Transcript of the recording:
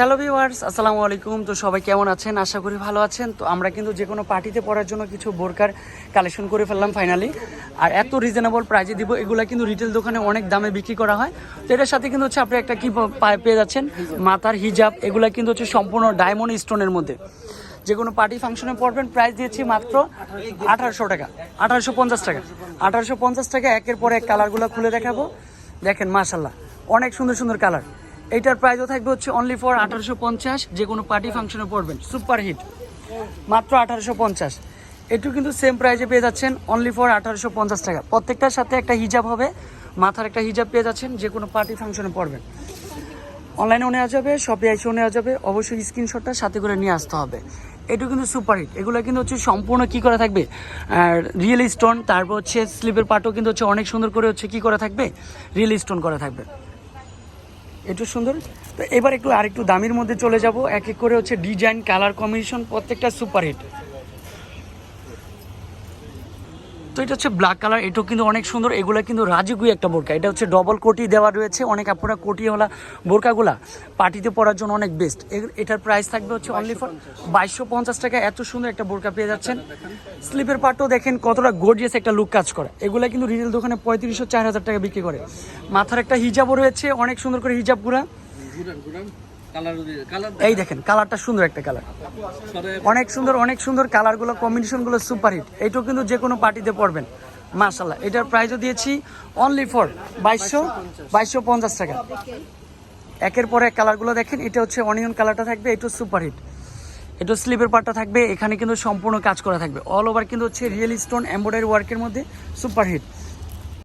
Hello viewers আসসালামু আলাইকুম। তো সবাই কেমন আছেন? আশা করি ভালো আছেন। তো আমরা কিন্তু যে কোনো পার্টিতে পড়ার জন্য কিছু বোরকার কালেকশন করে ফেললাম ফাইনালি আর এত রিজনেবল প্রাইজে দিব, এগুলো কিন্তু রিটেল দোকানে অনেক দামে বিক্রি করা হয়। তো এটার সাথে কিন্তু হচ্ছে আপনি একটা কি পেয়ে যাচ্ছেন? মাথার হিজাব এগুলো কিন্তু হচ্ছে সম্পূর্ণ ডায়মন্ড স্টোনের মধ্যে। যে কোনো পার্টি ফাংশনে পড়বেন প্রাইস দিয়েছি মাত্র আঠারোশো টাকা, আঠারোশো পঞ্চাশ টাকা। আঠারোশো পঞ্চাশ টাকা, একের পর এক কালারগুলো খুলে দেখাবো। দেখেন মাশাল্লাহ অনেক সুন্দর সুন্দর কালার এইটার প্রাইসও থাকবে হচ্ছে অনলি ফর আঠারোশো পঞ্চাশ, যে কোনো পার্টি ফাংশনে পড়বেন। সুপার হিট মাত্র আঠারোশো পঞ্চাশ। এটু কিন্তু সেম প্রাইসে পেয়ে যাচ্ছেন অনলি ফর আঠারোশো পঞ্চাশ টাকা। প্রত্যেকটার সাথে একটা হিজাব হবে, মাথার একটা হিজাব পেয়ে যাচ্ছেন, যে কোনো পার্টি ফাংশনে পড়বেন। অনলাইনেও নেওয়া যাবে শপে এসেও নেওয়া যাবে, অবশ্যই স্ক্রিনশটটা সাথে করে নিয়ে আসতে হবে। এটু কিন্তু সুপার হিট এগুলো কিন্তু হচ্ছে সম্পূর্ণ কি করা থাকবে? আর রিয়েল স্টোন তারপর হচ্ছে স্লিপের পাটও কিন্তু হচ্ছে অনেক সুন্দর করে হচ্ছে কি করা থাকবে? রিয়েল স্টোন করা থাকবে। একটু সুন্দর। তো এবার একটু আরেকটু দামির মধ্যে চলে যাব। এক এক করে হচ্ছে ডিজাইন কালার কম্বিনেশন প্রত্যেকটা সুপার হিট তো এটা হচ্ছে ব্ল্যাক কালার এটাও কিন্তু অনেক সুন্দর, এগুলো কিন্তু রাজুগুই একটা বোরকা এটা হচ্ছে ডবল কোটি দেওয়া রয়েছে, অনেক আপনারা কোটি হলা বোরকাগুলা পার্টিতে পরার জন্য অনেক বেস্ট এটার প্রাইস থাকবে হচ্ছে অনলি ফর বাইশশো পঞ্চাশ টাকা, এত সুন্দর একটা বোরকা পেয়ে যাচ্ছেন। স্লিপের পার্টও দেখেন কতটা গর্জিয়াস একটা লুক কাজ করে। এগুলা কিন্তু রিটেল দোকানে পঁয়ত্রিশশো, চার হাজার টাকা বিক্রি করে। মাথার একটা হিজাবও রয়েছে, অনেক সুন্দর করে হিজাবগুলা এই দেখেন কালারটা সুন্দর একটা কালার অনেক সুন্দর অনেক সুন্দর কালারগুলো কম্বিনেশনগুলো সুপার হিট এইটাও কিন্তু যে কোনো পার্টিতে পড়বেন মার্শাল্লাহ এটার প্রাইসও দিয়েছি অনলি ফর বাইশশো বাইশশো পঞ্চাশ টাকা। একের পর এক কালারগুলো দেখেন এটা হচ্ছে অনিয়ন কালারটা থাকবে এটা সুপার হিট এটা স্লিপের পার্টটা থাকবে এখানে কিন্তু সম্পূর্ণ কাজ করা থাকবে। অল ওভার কিন্তু হচ্ছে রিয়েল স্টোন এম্ব্রয়ডারি ওয়ার্কের মধ্যে সুপার হিট